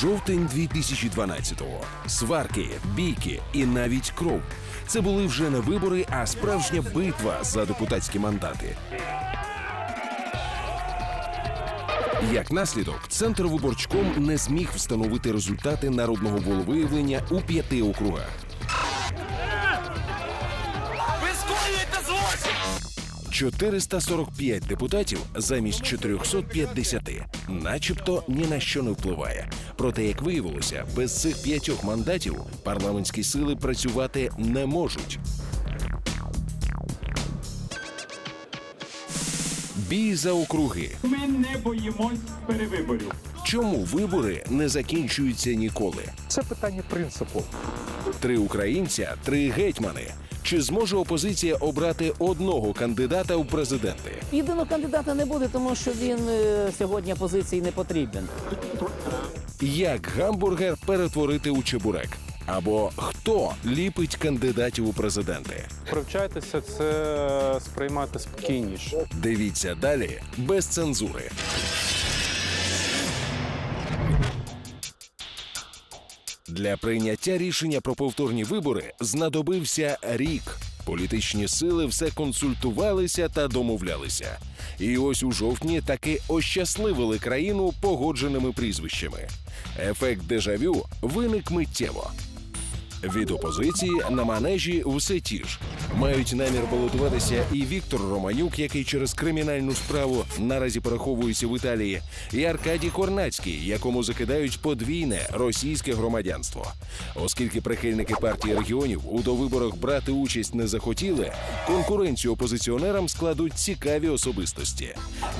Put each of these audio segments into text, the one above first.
Жовтень 2012-го. Сварки, бійки і навіть кров. Це були вже не вибори, а справжня битва за депутатські мандати. Як наслідок, центр виборчком не зміг встановити результати народного волевиявлення у п'яти округах. 445 депутатів замість 450, начебто ні на що не впливає. Проте, як виявилося, без цих п'ятьох мандатів парламентські сили працювати не можуть. Бій за округи. Ми не боїмось перевиборів. Чому вибори не закінчуються ніколи? Це питання принципу. Три українця, три гетьмани. Чи зможе опозиція обрати одного кандидата у президенти? Єдиного кандидата не буде, тому що він е, сьогодні опозиції не потрібен. Як гамбургер перетворити у чебурек? Або хто ліпить кандидатів у президенти? Привчайтеся це сприймати спокійніше. Дивіться далі без цензури. Для прийняття рішення про повторні вибори знадобився рік. Політичні сили все консультувалися та домовлялися. І ось у жовтні таки ощасливили країну погодженими прізвищами. Ефект дежавю виник миттєво. Від опозиції на манежі все ті ж. Мають намір балотуватися і Віктор Романюк, який через кримінальну справу наразі переховується в Італії, і Аркадій Корнацький, якому закидають подвійне російське громадянство. Оскільки прихильники партії регіонів у довиборах брати участь не захотіли, конкуренцію опозиціонерам складуть цікаві особистості.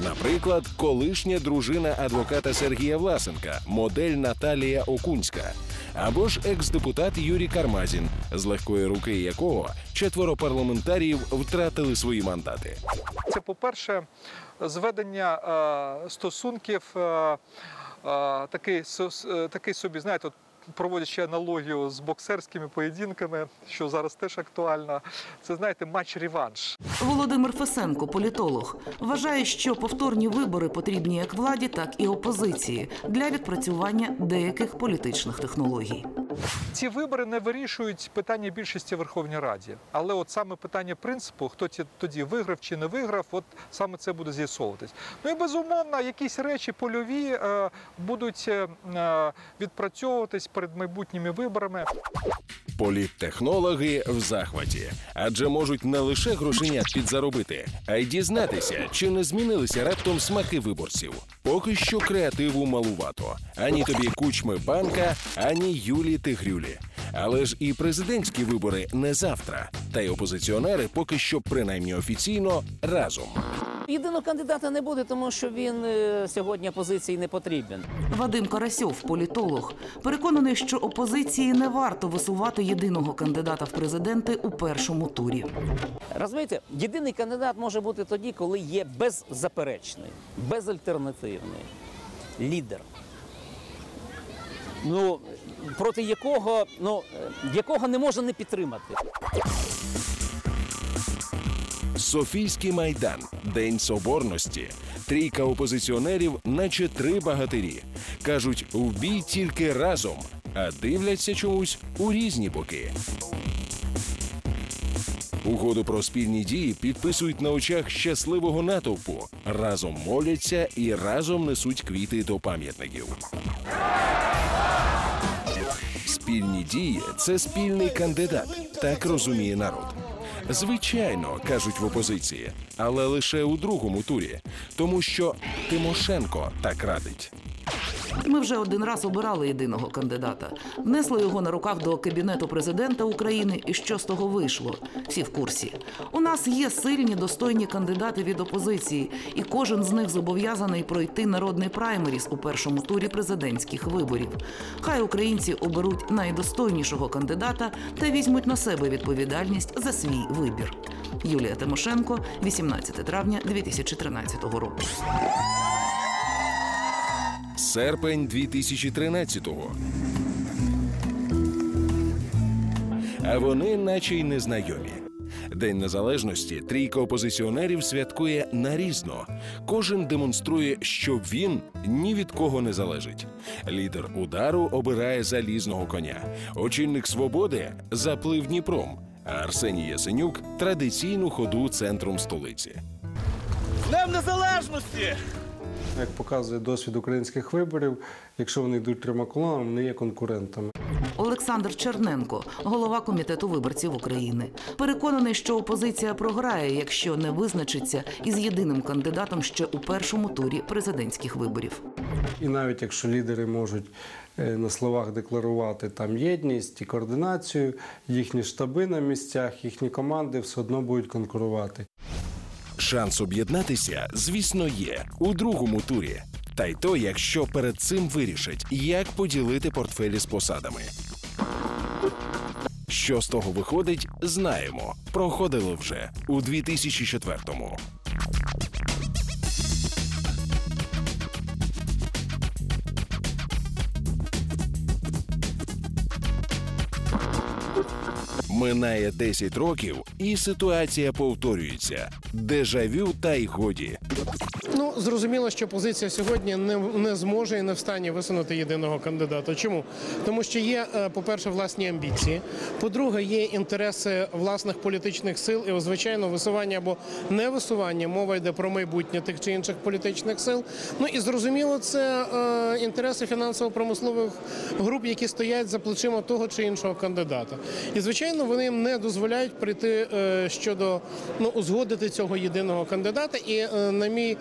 Наприклад, колишня дружина адвоката Сергія Власенка, модель Наталія Окунська або ж екс-депутат Юрій Кармазін, з легкої руки якого четверо парламентаріїв втратили свої мандати. Це, по-перше, зведення е, стосунків, е, е, такий, сос- такий собі, знаєте, проводячи аналогію з боксерськими поєдинками, що зараз теж актуально, це знаєте, матч-реванш. Володимир Фесенко, політолог, вважає, що повторні вибори потрібні як владі, так і опозиції для відпрацювання деяких політичних технологій. Ці вибори не вирішують питання більшості в Верховній Раді, але от саме питання принципу, хто тоді виграв чи не виграв, от саме це буде з'ясовуватись. Ну і безумовно, якісь речі польові е, будуть е, е, відпрацьовуватись перед майбутніми виборами. Політтехнологи в захваті, адже можуть не лише грошенят підзаробити, а й дізнатися, чи не змінилися раптом смаки виборців. Поки що креативу малувато. Ані тобі кучми банка, ані Юлі Тигрюлі. Але ж і президентські вибори не завтра. Та й опозиціонери поки що, принаймні офіційно, разом. Єдиного кандидата не буде, тому що він е, сьогодні опозиції не потрібен. Вадим Карасьов, політолог, переконаний, що опозиції не варто висувати єдиного кандидата в президенти у першому турі. Розумієте, єдиний кандидат може бути тоді, коли є беззаперечний, безальтернативний лідер. Ну, проти якого, ну, е, якого не можна не підтримати. Софійський майдан, День Соборності. Трійка опозиціонерів, наче три багатирі. Кажуть, в бій тільки разом, а дивляться чомусь у різні боки. Угоду про спільні дії підписують на очах щасливого натовпу. Разом моляться і разом несуть квіти до пам'ятників. Спільні дії це спільний кандидат. Так розуміє народ. Звичайно, кажуть в опозиції, але лише у другому турі, тому що Тимошенко так радить. Ми вже один раз обирали єдиного кандидата, внесли його на руках до кабінету президента України. І що з того вийшло? Всі в курсі. У нас є сильні достойні кандидати від опозиції, і кожен з них зобов'язаний пройти народний праймеріс у першому турі президентських виборів. Хай українці оберуть найдостойнішого кандидата та візьмуть на себе відповідальність за свій вибір. Юлія Тимошенко, 18 травня 2013 року. Серпень 2013-го. А вони наче й незнайомі. День незалежності трійка опозиціонерів святкує нарізно. Кожен демонструє, що він ні від кого не залежить. Лідер удару обирає залізного коня. Очільник свободи заплив Дніпром. А Арсеній Ясенюк традиційну ходу центром столиці. Днем Незалежності! Як показує досвід українських виборів, якщо вони йдуть трьома колонами, вони є конкурентами. Олександр Черненко, голова комітету виборців України, переконаний, що опозиція програє, якщо не визначиться із єдиним кандидатом ще у першому турі президентських виборів. І навіть якщо лідери можуть е, на словах декларувати там єдність і координацію, їхні штаби на місцях, їхні команди все одно будуть конкурувати. Шанс об'єднатися, звісно, є у другому турі. Та й то, якщо перед цим вирішать, як поділити портфелі з посадами. Що з того виходить, знаємо. Проходили вже у 2004-му. Минає 10 років, і ситуація повторюється. Дежавю та й годі. Ну зрозуміло, що позиція сьогодні не, не зможе і не встані висунути єдиного кандидата. Чому? Тому що є, е, по-перше, власні амбіції. По-друге, є інтереси власних політичних сил і, звичайно, висування або не висування. Мова йде про майбутнє тих чи інших політичних сил. Ну і зрозуміло, це е, інтереси фінансово-промислових груп, які стоять за плечима того чи іншого кандидата. І звичайно, вони їм не дозволяють прийти е, щодо ну узгодити цього єдиного кандидата. І е, на мій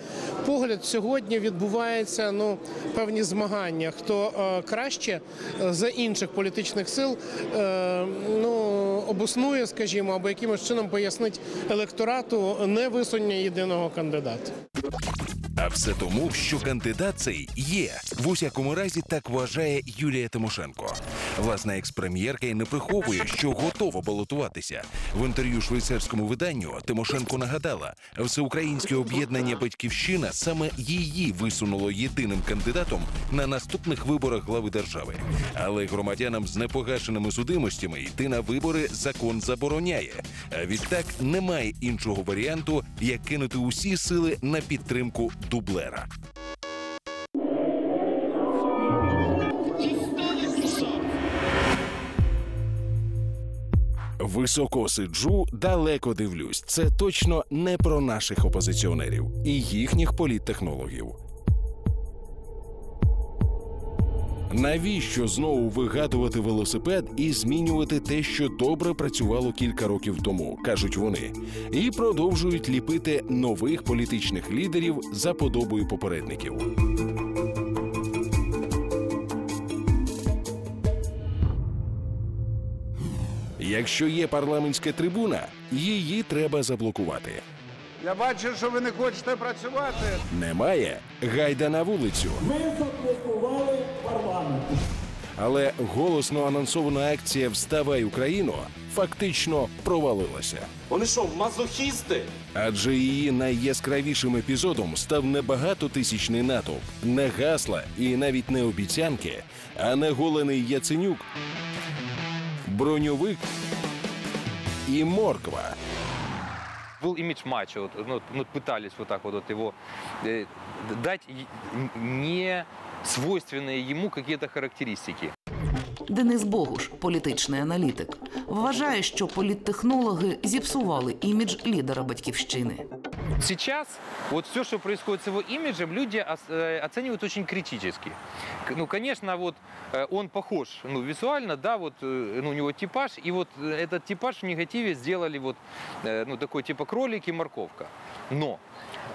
погляд, сьогодні відбуваються ну певні змагання, хто е, краще е, за інших політичних сил е, ну обоснує, скажімо, або якимось чином пояснить електорату невисунення єдиного кандидата. А все тому, що кандидат цей є. В усякому разі так вважає Юлія Тимошенко. Власна експрем'єрка й не приховує, що готова балотуватися. В інтерв'ю швейцарському виданню Тимошенко нагадала, всеукраїнське об'єднання Батьківщина саме її висунуло єдиним кандидатом на наступних виборах глави держави. Але громадянам з непогашеними судимостями йти на вибори закон забороняє. А відтак немає іншого варіанту, як кинути усі сили на підтримку дублера. Високо сиджу, далеко дивлюсь. Це точно не про наших опозиціонерів і їхніх політтехнологів. Навіщо знову вигадувати велосипед і змінювати те, що добре працювало кілька років тому, кажуть вони, і продовжують ліпити нових політичних лідерів за подобою попередників. Якщо є парламентська трибуна, її треба заблокувати. Я бачу, що ви не хочете працювати. Немає гайда на вулицю. Ми заблокували парламент. Але голосно анонсована акція Вставай Україно фактично провалилася. Вони що, мазохісти? Адже її найяскравішим епізодом став не багатотисячний натовп, не гасла і навіть не обіцянки, а наголений Яценюк, броньовик і морква. был имидж матча, вот, ну, ну, пытались вот так вот, вот его э, дать и- не свойственные ему какие-то характеристики. Денис Богуш, політичний аналітик, вважає, що політтехнологи зіпсували імідж лідера батьківщини. Сейчас вот все, что происходит с его имиджем, люди ос- э, оценивают очень критически. К- Ну, конечно, вот э, он похож, ну, визуально, да, вот, э, ну, у него типаж, и вот э, этот типаж в негативе сделали вот, э, ну, такой типа кролик и морковка. Но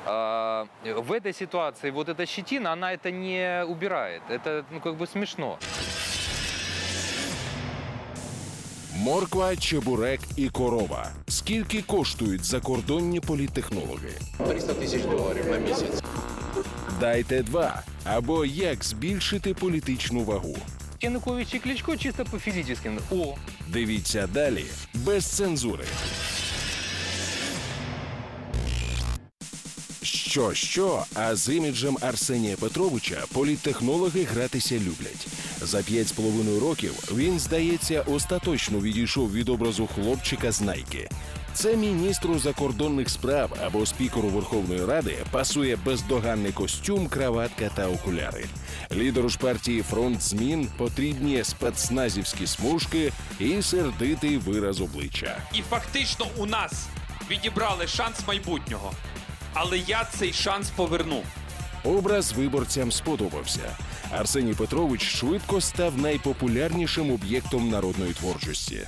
а, в этой ситуации вот эта щетина, она это не убирает. Это, ну, как бы смешно. Морква, чебурек і корова. Скільки коштують закордонні політтехнологи? 300 тисяч доларів на місяць. Дайте два. Або як збільшити політичну вагу. Янукович і Кличко чисто по физическим. О, Дивіться далі без цензури. Що, що, а з іміджем Арсенія Петровича політтехнологи гратися люблять. За п'ять з половиною років він, здається, остаточно відійшов від образу хлопчика з найки. Це міністру закордонних справ або спікеру Верховної Ради пасує бездоганний костюм, краватка та окуляри. Лідеру ж партії фронт змін потрібні спецназівські смужки і сердитий вираз обличчя. І фактично у нас відібрали шанс майбутнього. Але я цей шанс поверну. Образ виборцям сподобався. Арсеній Петрович швидко став найпопулярнішим об'єктом народної творчості.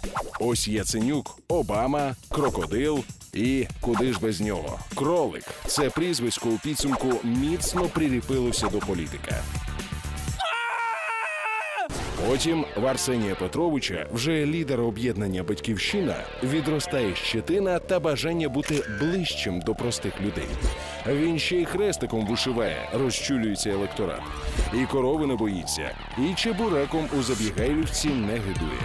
Ось Яценюк, Обама, Крокодил і куди ж без нього? Кролик. Це прізвисько у підсумку міцно приліпилося до політика. Потім в Арсенія Петровича, вже лідера об'єднання Батьківщина, відростає щетина та бажання бути ближчим до простих людей. Він ще й хрестиком вишиває, розчулюється електорат. І корови не боїться, і чебуреком у забігайлівці не гидує.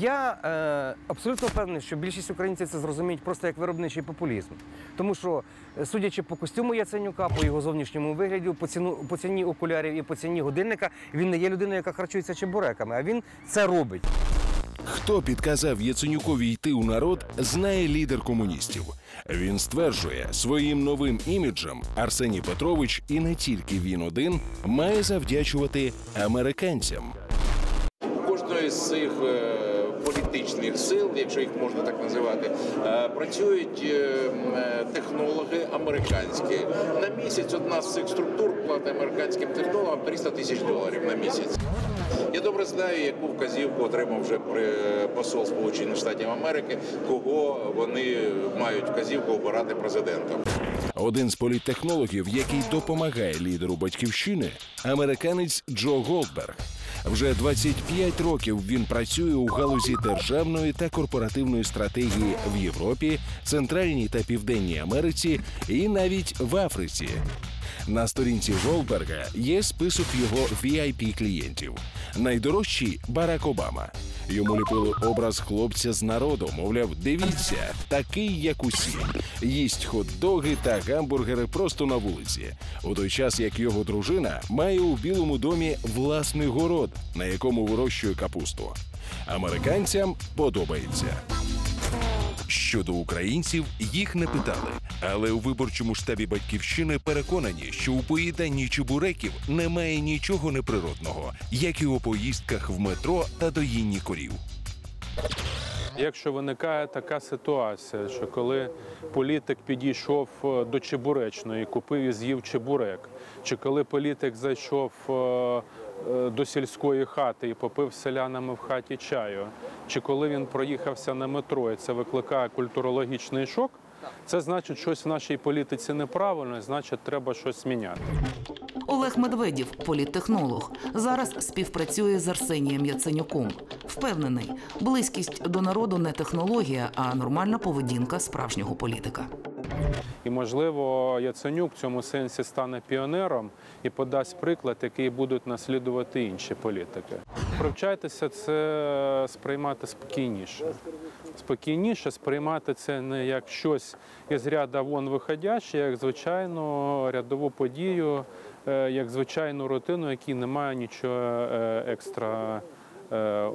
Я е, абсолютно впевнений, що більшість українців це зрозуміють просто як виробничий популізм. Тому що, е, судячи по костюму Яценюка, по його зовнішньому вигляді, по, ціну, по ціні окулярів і по ціні годинника, він не є людиною, яка харчується чебуреками, а він це робить. Хто підказав Яценюкові йти у народ, знає лідер комуністів. Він стверджує, своїм новим іміджем Арсеній Петрович і не тільки він один має завдячувати американцям. У кожної з цих е, політичних сил, якщо їх можна так називати, е, працюють е, е, технологи американські. На місяць одна з цих структур платить американським технологам 300 тисяч доларів на місяць. Я добре знаю, яку вказівку отримав вже посол Сполучених Штатів Америки, кого вони мають вказівку обирати президентом. Один з політтехнологів, який допомагає лідеру батьківщини, американець Джо Голдберг. Вже 25 років він працює у галузі державної та корпоративної стратегії в Європі, Центральній та Південній Америці і навіть в Африці. На сторінці Голдберга є список його vip клієнтів. Найдорожчий Барак Обама. Йому ліпили образ хлопця з народу. Мовляв, дивіться, такий, як усі. Їсть хот-доги та гамбургери просто на вулиці. У той час як його дружина має у Білому домі власний город, на якому вирощує капусту. Американцям подобається. Щодо українців їх не питали, але у виборчому штабі батьківщини переконані, що у поїданні чебуреків немає нічого неприродного, як і у поїздках в метро та доїнні корів. Якщо виникає така ситуація, що коли політик підійшов е, до чебуречної, купив і з'їв чебурек, чи коли політик зайшов е, е, до сільської хати і попив селянами в хаті чаю, чи коли він проїхався на метро, і це викликає культурологічний шок, це значить, щось в нашій політиці неправильно, значить, треба щось міняти. Олег Медведєв, політтехнолог, зараз співпрацює з Арсенієм Яценюком. Впевнений, близькість до народу не технологія, а нормальна поведінка справжнього політика. І, можливо, Яценюк в цьому сенсі стане піонером і подасть приклад, який будуть наслідувати інші політики. Привчайтеся це сприймати спокійніше. Спокійніше сприймати це не як щось із ряда вон виходяще, як звичайну рядову подію, е, як звичайну рутину, якій немає нічого е, екстра е.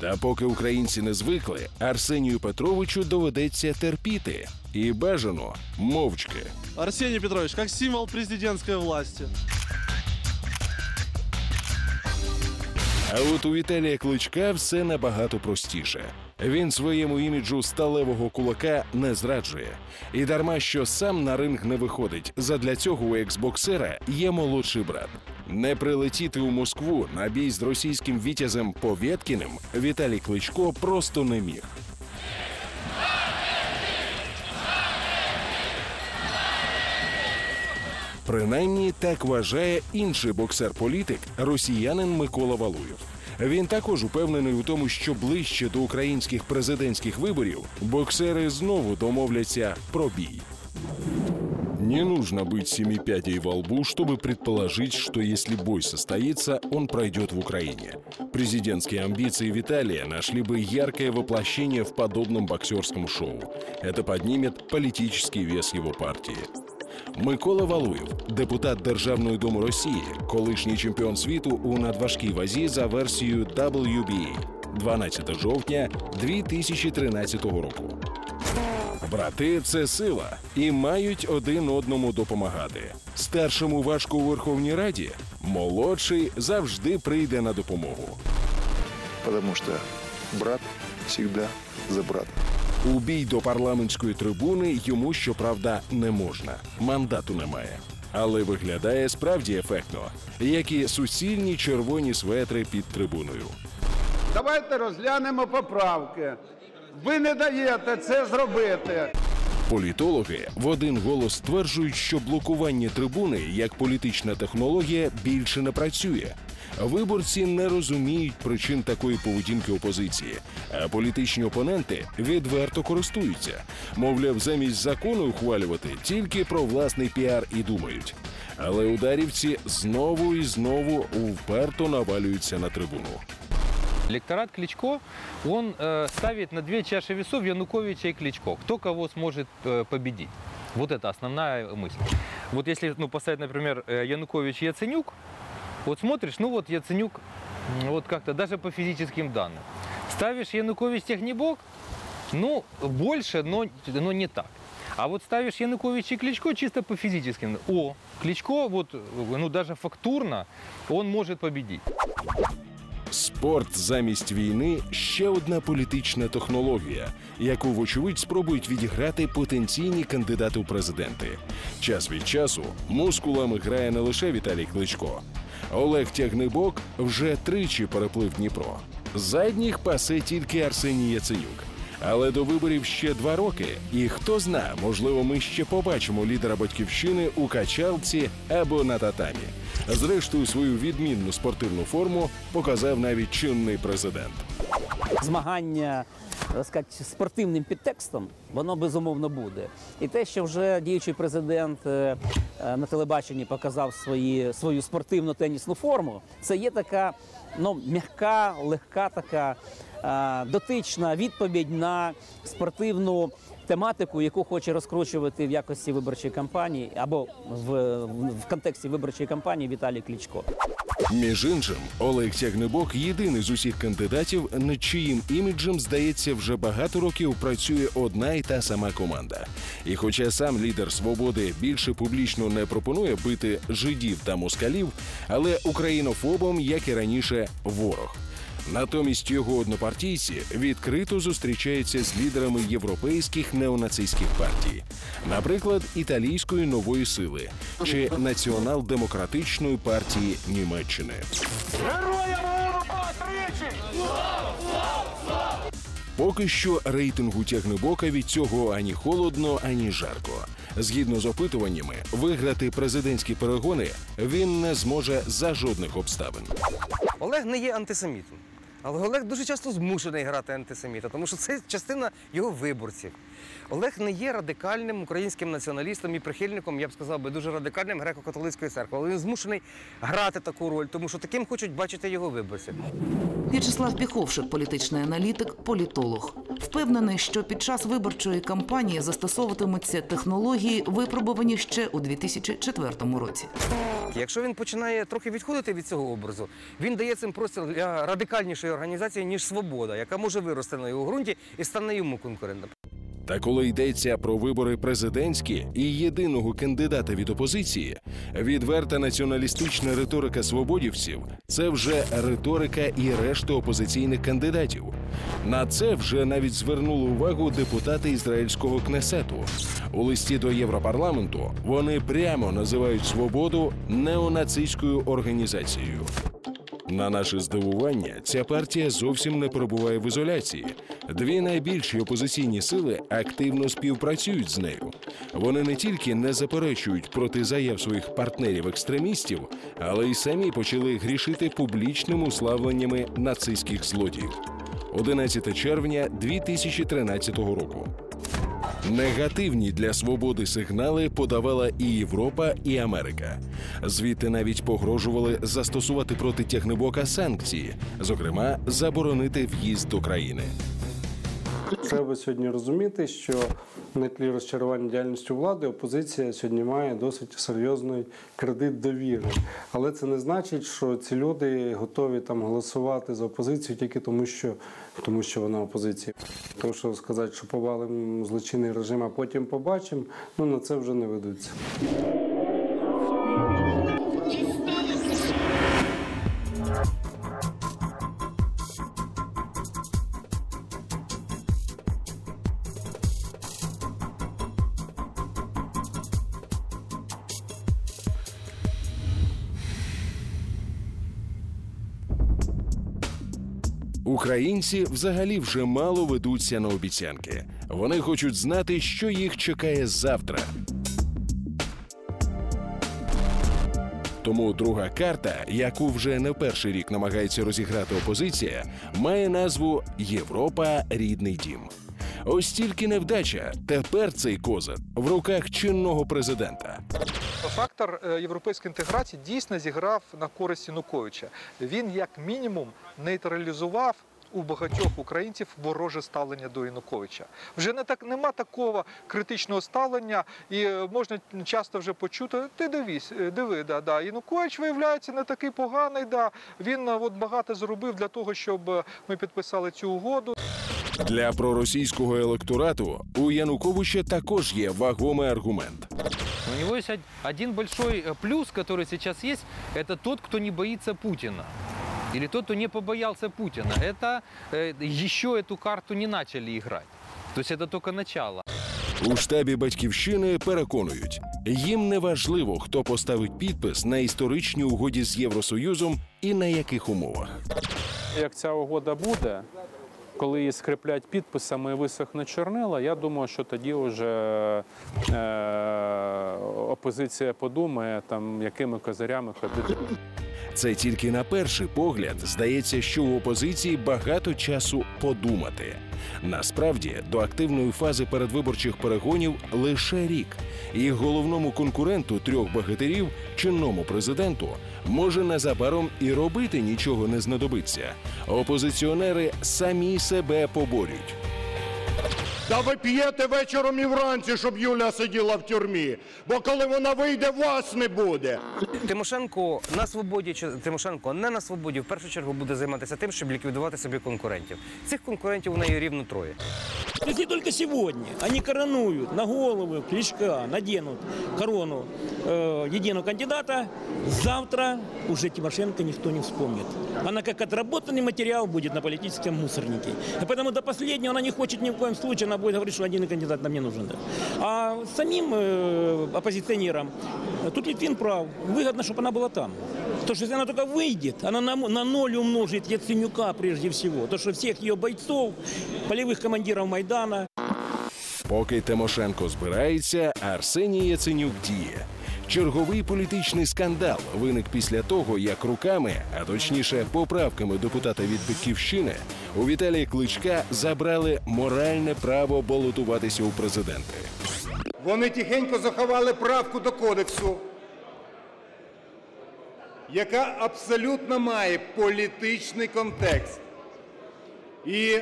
Та поки українці не звикли, Арсенію Петровичу доведеться терпіти і бажано мовчки. Арсений Петрович, как символ президентской власти. А от у Віталія Кличка все набагато простіше. Він своєму іміджу сталевого кулака не зраджує. І дарма що сам на ринг не виходить. Задля цього у екс-боксера є молодший брат. Не прилетіти у Москву на бій з російським вітязем Повєткіним Віталій Кличко просто не міг. Принаймні так вважає інший боксер-політик, росіянин Микола Валуєв. Він також упевнений у тому, що ближче до українських президентських виборів боксери знову домовляться про бій. Не нужно быть семи пядей во лбу, чтобы предположить, что если бой состоится, он пройдет в Украине. Президентские амбиции Виталия нашли бы яркое воплощение в подобном боксерском шоу. Это поднимет политический вес его партии. Микола Валуєв, депутат Державної думи Росії, колишній чемпіон світу у надважкій вазі за версією WBA. 12 жовтня 2013 року. Брати це сила і мають один одному допомагати. Старшому важко у Верховній Раді, молодший завжди прийде на допомогу. Потому что брат всегда за брата. У бій до парламентської трибуни йому, щоправда, не можна. Мандату немає. Але виглядає справді ефектно, як і суцільні червоні светри під трибуною. Давайте розглянемо поправки. Ви не даєте це зробити. Політологи в один голос стверджують, що блокування трибуни як політична технологія більше не працює. Виборці не розуміють причин такої поведінки опозиції, а політичні опоненти відверто користуються. Мовляв, замість закону ухвалювати тільки про власний піар і думають. Але ударівці знову і знову вперто навалюються на трибуну. Электорат Кличко, он э, ставит на две чаши весов Януковича и Кличко. Кто кого сможет э, победить. Вот это основная мысль. Вот если ну, поставить, например, э, Янукович и Яценюк, вот смотришь, ну вот Яценюк, вот как-то даже по физическим данным. Ставишь Янукович Технибок, ну, больше, но, но не так. А вот ставишь Янукович и Кличко чисто по физическим. О, Кличко, вот, ну, даже фактурно, он может победить. Спорт замість війни ще одна політична технологія, яку, вочевидь, спробують відіграти потенційні кандидати у президенти. Час від часу мускулами грає не лише Віталій Кличко. Олег Тягнибок вже тричі переплив Дніпро. Задніх пасе тільки Арсеній Яценюк. Але до виборів ще два роки, і хто зна, можливо, ми ще побачимо лідера батьківщини у качалці або на татамі. Зрештою, свою відмінну спортивну форму показав навіть чинний президент. змагання сказати, спортивним підтекстом, воно безумовно буде. І те, що вже діючий президент е, е, на телебаченні показав свої, свою спортивну тенісну форму, це є така ну, м'яка, легка така дотична відповідь на спортивну тематику, яку хоче розкручувати в якості виборчої кампанії або в, в контексті виборчої кампанії Віталій Кличко. Між іншим, Олег Тягнебок єдиний з усіх кандидатів, над чиїм іміджем, здається, вже багато років працює одна і та сама команда. І хоча сам лідер свободи більше публічно не пропонує бити жидів та москалів, але українофобом, як і раніше, ворог. Натомість його однопартійці відкрито зустрічаються з лідерами європейських неонацистських партій, наприклад, італійської нової сили чи націонал-демократичної партії Німеччини. Поки що рейтингу тягнебока від цього ані холодно, ані жарко. Згідно з опитуваннями, виграти президентські перегони він не зможе за жодних обставин. Олег не є антисемітом. Але Олег дуже часто змушений грати антисеміта, тому що це частина його виборців. Олег не є радикальним українським націоналістом і прихильником, я б сказав би, дуже радикальним греко-католицької церкви. Але він змушений грати таку роль, тому що таким хочуть бачити його виборці. В'ячеслав Піховшик, політичний аналітик, політолог, впевнений, що під час виборчої кампанії застосовуватимуться технології, випробувані ще у 2004 році. Якщо він починає трохи відходити від цього образу, він дає цим простір для радикальнішої організації, ніж свобода, яка може вирости на його ґрунті і стане йому конкурентом. Та коли йдеться про вибори президентські і єдиного кандидата від опозиції, відверта націоналістична риторика свободівців це вже риторика і решти опозиційних кандидатів. На це вже навіть звернули увагу депутати ізраїльського кнесету. У листі до Європарламенту вони прямо називають свободу неонацистською організацією. На наше здивування, ця партія зовсім не перебуває в ізоляції. Дві найбільші опозиційні сили активно співпрацюють з нею. Вони не тільки не заперечують проти заяв своїх партнерів-екстремістів, але й самі почали грішити публічними уславленнями нацистських злодіїв. 11 червня 2013 року. Негативні для свободи сигнали подавала і Європа, і Америка. Звідти навіть погрожували застосувати проти тягнебока санкції, зокрема, заборонити в'їзд до країни. Треба сьогодні розуміти, що на тлі розчарування діяльністю влади опозиція сьогодні має досить серйозний кредит довіри. Але це не значить, що ці люди готові там голосувати за опозицію тільки тому, що, тому що вона опозиція. Тому що сказати, що повалимо злочинний режим, а потім побачимо, ну на це вже не ведуться. Українці взагалі вже мало ведуться на обіцянки. Вони хочуть знати, що їх чекає завтра. Тому друга карта, яку вже не перший рік намагається розіграти опозиція, має назву Європа рідний дім. Ось тільки невдача. Тепер цей козир в руках чинного президента. Фактор е, європейської інтеграції дійсно зіграв на користь Януковича. Він, як мінімум, нейтралізував у багатьох українців вороже ставлення до Януковича. Вже не так нема такого критичного ставлення, і е, можна часто вже почути. Ти дивись, е, диви, да, да. Янукович виявляється не такий поганий. Да. Він от багато зробив для того, щоб ми підписали цю угоду. Для проросійського електорату у Януковича також є вагомий аргумент. У него есть од- один большой э, плюс, который сейчас есть, это тот, кто не боится Путина. Или тот, кто не побоялся Путина. Это э, еще эту карту не начали играть. То есть это только начало. У штабі батьківщини переконують, їм не важливо, хто поставить підпис на історичній угоді з Євросоюзом і на яких умовах. Як ця угода буде, коли її скріплять підписами і висохне чорнила, я думаю, що тоді вже е, опозиція подумає, там, якими козирями ходити. Це тільки на перший погляд здається, що у опозиції багато часу подумати. Насправді до активної фази передвиборчих перегонів лише рік, і головному конкуренту трьох багатирів, чинному президенту, може незабаром і робити нічого не знадобиться. Опозиціонери самі себе поборють. Та ви п'єте вечором і вранці, щоб Юля сиділа в тюрмі. Бо коли вона вийде, вас не буде. Тимошенко на свободі чи Тимошенко не на свободі в першу чергу буде займатися тим, щоб ліквідувати собі конкурентів. Цих конкурентів у неї рівно троє. То есть не только сегодня. Они коронуют на голову Кличка, наденут корону э, единого кандидата. Завтра уже Тимошенко никто не вспомнит. Она как отработанный материал будет на политическом мусорнике. И поэтому до последнего она не хочет ни в коем случае, она будет говорить, что один кандидат нам не нужен. да. А самим э, оппозиционерам, э, тут Литвин прав, выгодно, чтобы она была там. Потому что если она только выйдет, она на, на ноль умножит Яценюка прежде всего. То, что всех ее бойцов, полевых командиров Майдана, Поки Тимошенко збирається, Арсеній Яценюк діє. Черговий політичний скандал виник після того, як руками, а точніше поправками депутата від Батьківщини, у Віталія Кличка забрали моральне право балотуватися у президенти. Вони тихенько заховали правку до кодексу, яка абсолютно має політичний контекст і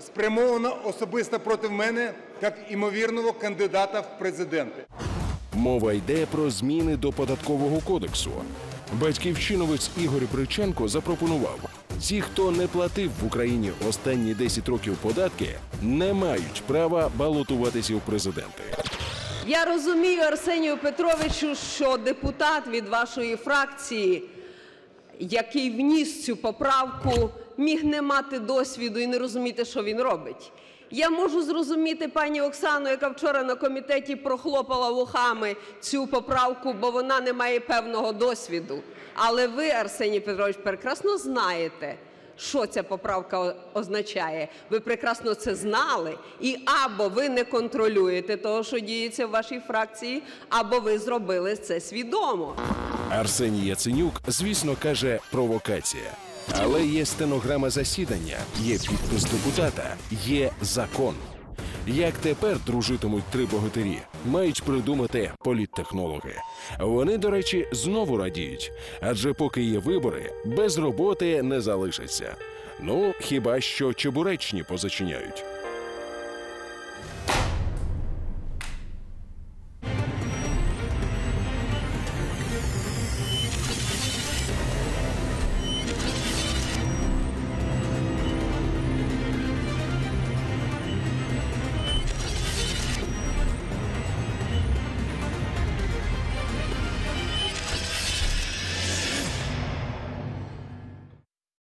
спрямована особисто проти мене як імовірного кандидата в президенти. Мова йде про зміни до податкового кодексу. Батьківщиновець Ігор Бриченко запропонував: ті, хто не платив в Україні останні 10 років податки, не мають права балотуватися у президенти. Я розумію, Арсенію Петровичу, що депутат від вашої фракції, який вніс цю поправку, міг не мати досвіду і не розуміти, що він робить. Я можу зрозуміти пані Оксану, яка вчора на комітеті прохлопала вухами цю поправку, бо вона не має певного досвіду. Але ви, Арсеній Петрович, прекрасно знаєте, що ця поправка означає. Ви прекрасно це знали, і або ви не контролюєте того, що діється в вашій фракції, або ви зробили це свідомо. Арсеній Яценюк, звісно, каже провокація. Але є стенограма засідання, є підпис депутата, є закон. Як тепер дружитимуть три богатирі, мають придумати політтехнологи. Вони, до речі, знову радіють, адже поки є вибори, без роботи не залишаться. Ну, хіба що чебуречні позачиняють.